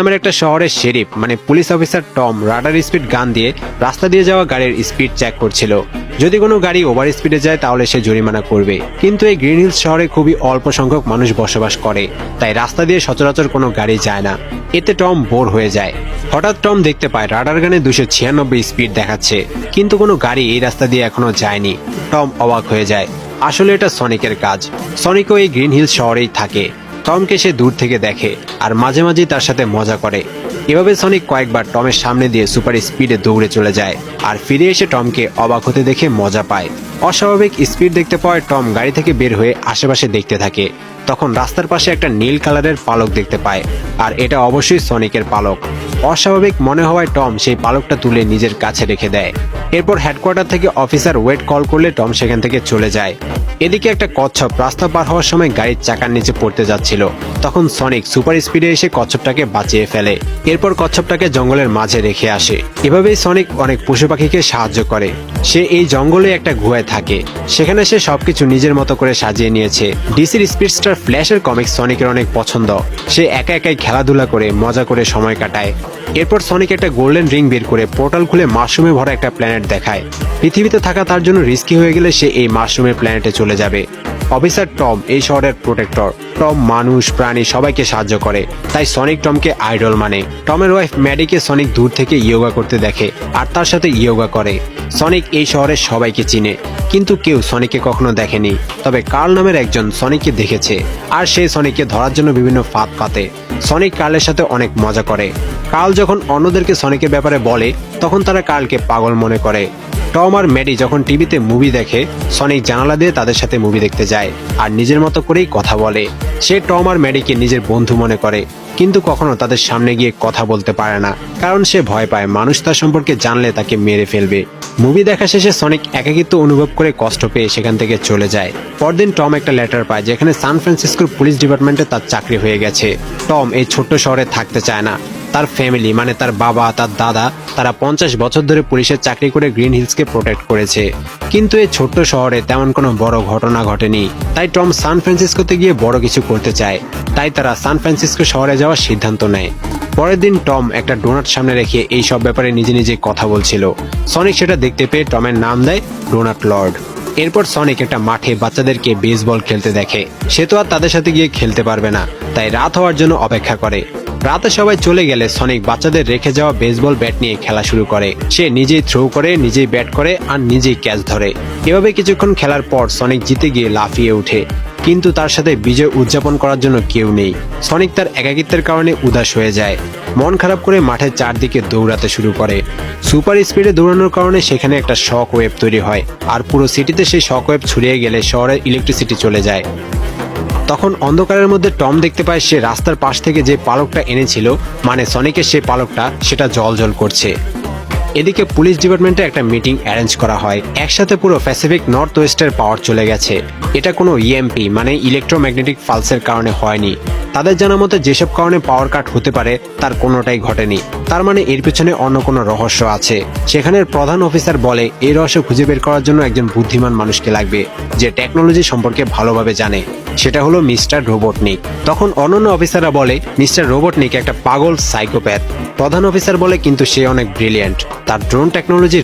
নামের একটা শহরের শেরিফ মানে police officer Tom, radar speed gun দিয়ে রাস্তা দিয়ে যাওয়া গাড়ির স্পিড চেক করছিল। যদি কোনো গাড়ি ওভার স্পিডে যায়, তাহলে সে জরিমানা করবে। কিন্তু এই গ্রিন হিলস শহরে খুবই অল্প সংখ্যক মানুষ বসবাস করে, তাই রাস্তা দিয়ে সচরাচর কোনো গাড়ি যায় না। এতে টম বোর হয়ে যায়। হঠাৎ টম দেখতে পায় রাডার গানে দুশো ছিয়ানব্বই স্পিড দেখাচ্ছে, কিন্তু কোনো গাড়ি এই রাস্তা দিয়ে এখনও যায়নি। টম অবাক হয়ে যায়। আসলে এটা সনিকের কাজ। সনিকও এই গ্রিন হিলস শহরেই থাকে। টমকে সে দূর থেকে দেখে আর মাঝে মাঝে তার সাথে মজা করে। এভাবে সনিক কয়েকবার টমের সামনে দিয়ে সুপার স্পিডে দৌড়ে চলে যায় আর ফিরে এসে টমকে অবাক হতে দেখে মজা পায়। অস্বাভাবিক স্পিড দেখতে পাওয়ায় টম গাড়ি থেকে বের হয়ে আশেপাশে দেখতে থাকে। তখন রাস্তার পাশে একটা নীল কালারের পালক দেখতে পায়, আর এটা অবশ্যই সনিকের পালক। অস্বাভাবিক মনে হওয়ায় টম সেই পালকটা তুলে নিজের কাছে রেখে দেয়। এরপর হেডকোয়ার্টার থেকে অফিসার ওয়েট কল করলে টম সেখান থেকে চলে যায়। এদিকে একটা কচ্ছপ রাস্তা পার হওয়ার সময় গাড়ির চাকার নিচে পড়তে যাচ্ছিল। তখন সনিক সুপার স্পিডে এসে কচ্ছপটাকে বাঁচিয়ে ফেলে। এরপর কচ্ছপটাকে জঙ্গলের মাঝে রেখে আসে। এভাবেই সনিক অনেক পশু পাখিকে সাহায্য করে। সে এই জঙ্গলে একটা গুহায় থাকে। সেখানে সে সবকিছু নিজের মতো করে সাজিয়ে নিয়েছে। ডিসির স্পিডস্টার ফ্ল্যাশের কমিক্স সনিকের অনেক পছন্দ। সে একা একাই খেলাধুলা করে, মজা করে সময় কাটায়। এরপর সনিক একটা গোল্ডেন রিং বের করে পোর্টাল খুলে মাশরুমে ভরা একটা প্ল্যানেট দেখায়। পৃথিবীতে থাকা তার জন্য রিস্কি হয়ে গেলে সে এই মাশরুমের প্ল্যানেটে চলে যাবে। অফিসার টম, এই শহরের প্রোটেক্টর। টম মানুষ, প্রাণী সবাইকে সাহায্য করে। তাই সনিক টমকে আইডল মানে। টমের ওয়াইফ ম্যাডিকে সনিক দূর থেকে ইয়োগা করতে দেখে আর তার সাথে ইয়োগা করে। সনিক এই শহরের সবাইকে চিনে। কিন্তু কেউ সনিককে কখনো দেখেনি। তবে কার্ল নামের একজন সনিককে দেখেছে। আর সেই সনিককে ধরার জন্য বিভিন্ন ফাঁদ পাতে। সনিক কার্লের সাথে অনেক মজা করে। কার্ল যখন অন্যদেরকে সনিকের ব্যাপারে বলে, তখন তারা কার্লকে পাগল মনে করে। টম আর ম্যাডি যখন টিভিতে মুভি দেখে সনিক জানালা দিয়ে তাদের সাথে মুভি দেখতে যায় আর নিজের মতো করেই কথা বলে। সে টম আর ম্যাডিকে নিজের বন্ধু মনে করে, কিন্তু কখনো তাদের সামনে গিয়ে কথা বলতে পারে না, কারণ সে ভয় পায় মানুষ তার সম্পর্কে জানলে তাকে মেরে ফেলবে। মুভি দেখা শেষে সনিক একাকিত্ব অনুভব করে কষ্ট পেয়ে সেখান থেকে চলে যায়। পরদিন টম একটা লেটার পায়, যেখানে সান ফ্রান্সিসকোর পুলিশ ডিপার্টমেন্টে তার চাকরি হয়ে গেছে। টম এই ছোট্ট শহরে থাকতে চায় না। তার ফ্যামিলি মানে তার বাবা, তার দাদা, তারা পঞ্চাশ বছর ধরে পুলিশের চাকরি করে গ্রিন হিলসকে প্রোটেক্ট করেছে। কিন্তু এই ছোট্ট শহরে তেমন কোনো বড় ঘটনা ঘটেনি। তাই টম সান ফ্রান্সিসকোতে গিয়ে বড় কিছু করতে চায়। তাই তারা সান ফ্রান্সিসকো শহরে যাওয়ার সিদ্ধান্ত নেয়। পরের দিন টম একটা ডোনাট সামনে রেখে এই সব ব্যাপারে নিজে নিজে কথা বলছিল। সনিক সেটা দেখতে পেয়ে টমের নাম দেয় ডোনাট লর্ড। এরপর সনিক একটা মাঠে বাচ্চাদেরকে বেসবল খেলতে দেখে। সে তো আর তাদের সাথে গিয়ে খেলতে পারবে না। তাই রাত হওয়ার জন্য অপেক্ষা করে। রাতে সবাই চলে গেলে সনিক বাচ্চাদের রেখে যাওয়া বেসবল ব্যাট নিয়ে খেলা শুরু করে। সে নিজেই থ্রো করে, নিজেই ব্যাট করে আর নিজেই ক্যাচ ধরে। এভাবে কিছুক্ষণ খেলার পর সনিক জিতে গিয়ে লাফিয়ে ওঠে। কিন্তু তার সাথে বিজয় উদযাপন করার জন্য কেউ নেই। সনিক তার একাকিত্বের কারণে উদাস হয়ে যায়। মন খারাপ করে মাঠের চারদিকে দৌড়াতে শুরু করে। সুপার স্পিডে দৌড়ানোর কারণে সেখানে একটা শক ওয়েভ তৈরি হয়। আর পুরো সিটিতে সেই শক ওয়েভ ছড়িয়ে গেলে শহরের ইলেকট্রিসিটি চলে যায়। তখন অন্ধকারের মধ্যে টম দেখতে পায় সে রাস্তার পাশ থেকে যে পালকটা এনেছিল মানে সনিকের সে পালকটা, সেটা জল জল করছে। এদিকে পুলিশ ডিপার্টমেন্টে একটা মিটিং অ্যারেঞ্জ করা হয়। একসাথে পুরো প্যাসিফিক নর্থ ওয়েস্টের পাওয়ার চলে গেছে। এটা কোনো ইএমপি মানে ইলেকট্রোম্যাগনেটিক ফালসের কারণে হয়নি। তাদের জানা মতে যেসব কারণে পাওয়ার কাট হতে পারে, তার কোনোটাই ঘটেনি। তার মানে এর পিছনে অন্য কোনো রহস্য আছে। সেখানের প্রধান অফিসার বলে এই রহস্য খুঁজে বের করার জন্য একজন বুদ্ধিমান মানুষকে লাগবে, যে টেকনোলজি সম্পর্কে ভালোভাবে জানে। সেটা হলো মিস্টার রোবটনিক। তখন অন্যান্য অফিসাররা বলে, মিস্টার রোবটনিক একটা পাগল সাইকোপ্যাথ। প্রধান অফিসার বলে, কিন্তু সে অনেক ব্রিলিয়েন্ট। তার ড্রোন টেকনোলজি